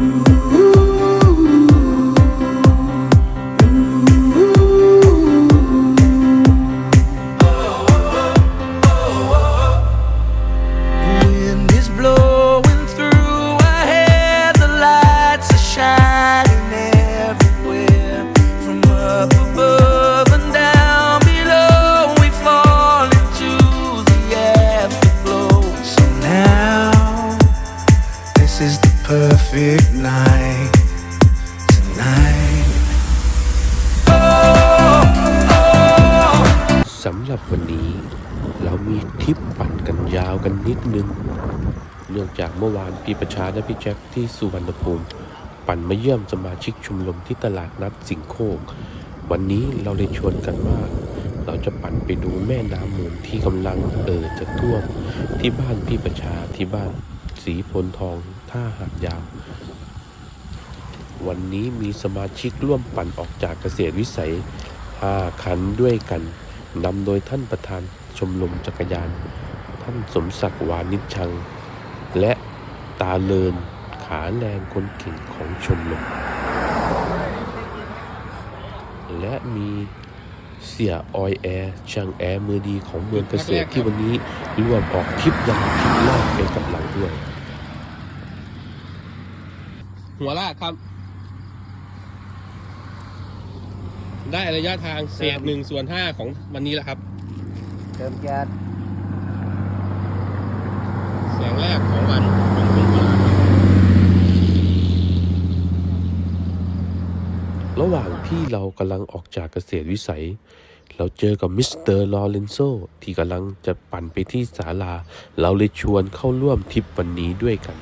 you. มีทริปปั่นกันยาวกันนิดนึง เนื่องจากเมื่อวานพี่ประชาและพี่แจ็คที่สุวรรณภูมิ ปั่นมาเยี่ยมสมาชิกชุมรมที่ตลาดนัดสิงโคก วันนี้เราเลยชวนกันว่า เราจะปั่นไปดูแม่น้ำมูลที่กำลังเอ่อจะท่วมที่บ้านพี่ประชาที่บ้านสีพลทองท่าหาดยาว วันนี้มีสมาชิกร่วมปั่นออกจากเกษตรวิสัย 5 คันด้วยกันนำโดยท่านประธาน ชมรมจักรยาน ท่านสมศักดิ์วานิชชัง และตาเลินขาแรงคนเก่งของชมรมและมีเสียออยแอร์ช่างแอร์มือดีของเมืองเกษตรที่วันนี้ร่วมออกทริปยาวทริปแรกเป็นกับเราด้วย หัวลากครับ ได้ระยะทางเศษหนึ่งส่วนห้าของวันนี้แล้วครับ เติมแก๊สเสียงแรกของวันของคุณหัวลากระหว่างที่เรากำลังออกจากเกษตรวิสัย เราเจอกับมิสเตอร์ลอเรนโซที่กำลังจะปั่นไปที่ศาลา เราเลยชวนเข้าร่วมทริปวันนี้ด้วยกัน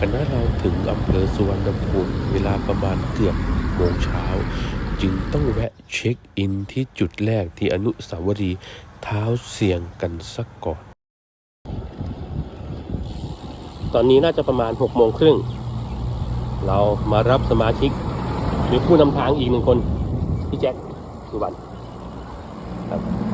คณะเราถึงอำเภอสุวรรณภูมิเวลาประมาณเกือบโมงเช้า จึงต้องแวะเช็คอินที่จุดแรกที่อนุสาวรีย์เท้าเสียงกันสักก่อน ตอนนี้น่าจะประมาณหกโมงครึ่ง เรามารับสมาชิกหรือผู้นำทางอีกหนึ่งคน พี่แจ็คสุวรรณครับ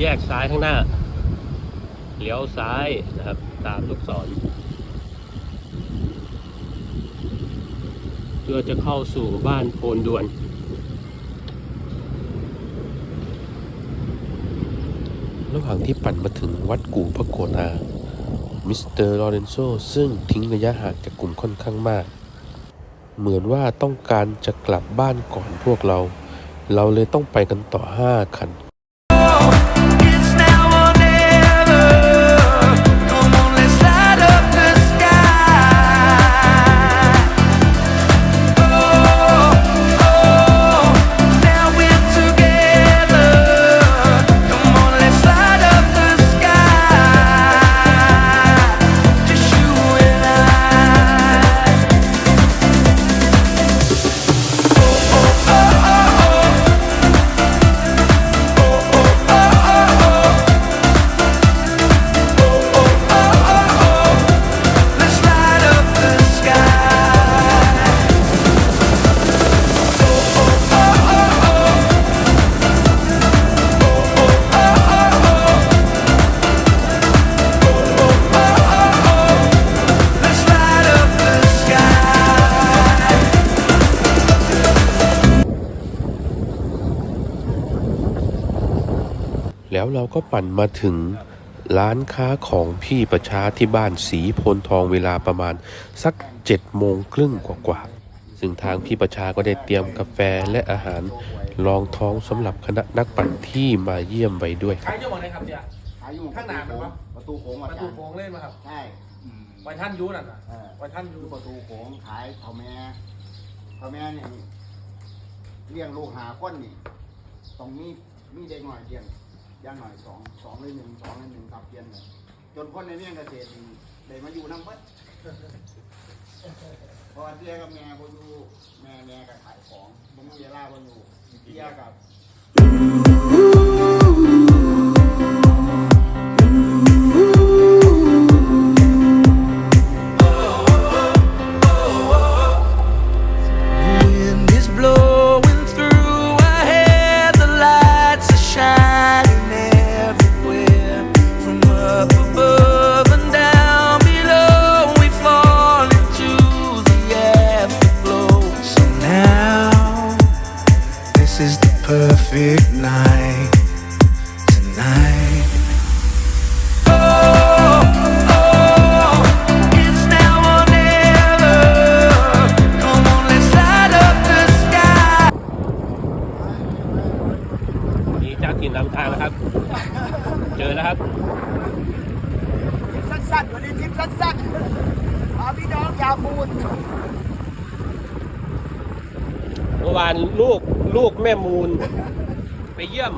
แยกซ้ายข้างหน้า เลี้ยวซ้ายนะครับ ตามลูกศร เพื่อจะเข้าสู่บ้านโพนดวนระหว่างที่ปั่นมาถึงวัดกู่พระโกนา มิสเตอร์ลอเรนโซซึ่งทิ้งระยะห่างจากกลุ่มค่อนข้างมาก เหมือนว่าต้องการจะกลับบ้านก่อนพวกเรา เราเลยต้องไปกันต่อห้าคัน แล้วเราก็ปั่นมาถึงร้านค้าของพี่ประชาที่บ้านสีโพนทองเวลาประมาณสักเจ็ดโมงครึ่งกว่าๆซึ่งทางพี่ประชาก็ได้เตรียมกาแฟและอาหารรองท้องสำหรับคณะนักปั่นที่มาเยี่ยมไว้ด้วยคขารับยเจ้าของไหนครับเนี่ยขายอยู่ข้างหน้ามันปะประตูโค้งปอาระจาตูรย์โค้งเล่นมาครับใช่ไว้ท่านอยูนั่นน่ะเออไว้ท่านอยูอยู่ประตูโค้งขายข้าวแม่ข้าวแม่เนี่ยเลี้ยงลูกหาคนนี่ตรงนี้มีเด็กหน่อยเดียง ย่างหน่อยสองสองเลยหนึ่งสองเลยหนึ่งกลับเพียนเลยจนคนในเมี่ยงเกษตรเลยมาอยู่น้ำเบิดพอเตี้ยกับแม่พออยู่แม่แม่ก็ขายของผมมีเวลาพออยู่เตี้ยกับ มื่อวานลูกลูกแม่มูล ไปเยี่ยม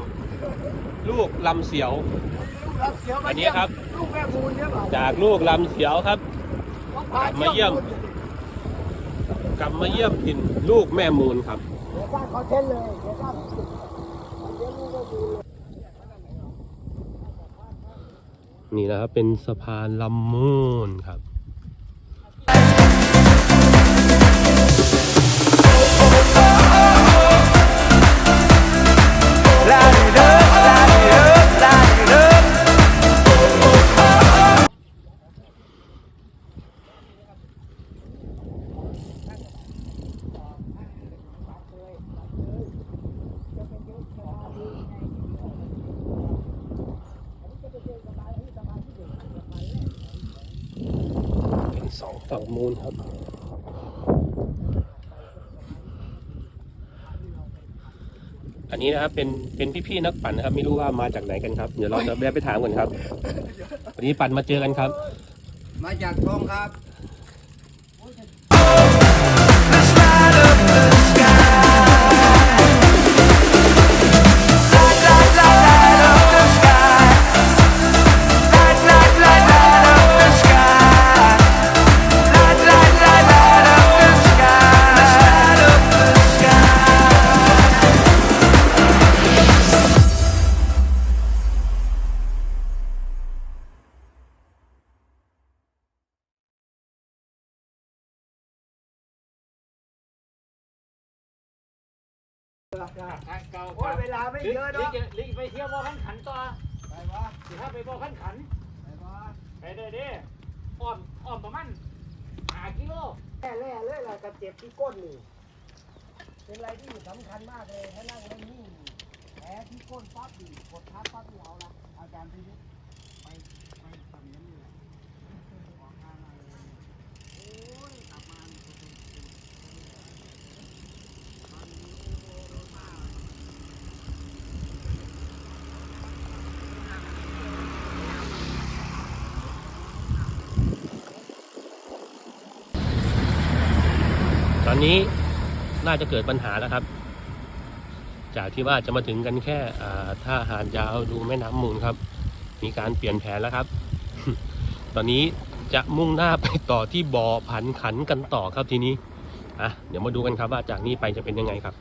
ลูกลำเสียวลูกรับเสียวอันนี้ครับ ลูกแม่ปูนเนี่ยเปล่าจากลูกลำเสียวครับพากลับมาเยี่ยม กลับมาเยี่ยมถิ่นลูกแม่มูลครับเดี๋ยวสร้างคอนเทนต์เลยเดี๋ยวสร้างเดี๋ยวลูกแม่ปูนเลยนี่นะครับเป็นสะพานลำมูลครับ มูลครับอันนี้นะครับเป็นเป็นพี่ๆนักปั่นนะครับ ไม่รู้ว่ามาจากไหนกันครับ เดี๋ยวเราจะแวะไปถามกันครับ วันนี้ปั่นมาเจอกันครับ มาจากทองครับ โอ้ยเวลาไม่เยอะเนาะลิไปเที่ยวบ่อขันขันต่อไปวะสิถ้าไปบ่อขันขันไปวะไปเด้อเด้อ้อมอ้อมประมาณหากิโลแร่แร่เลยล่ะกระเจ็บที่ก้นนี่เป็นอะไรที่สำคัญมากเลยถ้านั่งไม่นิ่งแผลที่ก้นปั๊บดีกดทับปั๊บดีเอาละอาจารย์พินิจไปไปทำอย่างนี้เลยออกทางมาเลยโอ้ยกลับมานี่ก็เป็นเป็น ต อนนี้น่าจะเกิดปัญหาแล้วครับ จากที่ว่าจะมาถึงกันแค่อ่าท่าหาดยาวดูแม่น้ำมูลครับ มีการเปลี่ยนแผนแล้วครับ ตอนนี้จะมุ่งหน้าไปต่อที่บ่อผันขันกันต่อครับทีนี้อะเดี๋ยวมาดูกันครับว่าจากนี้ไปจะเป็นยังไงครับ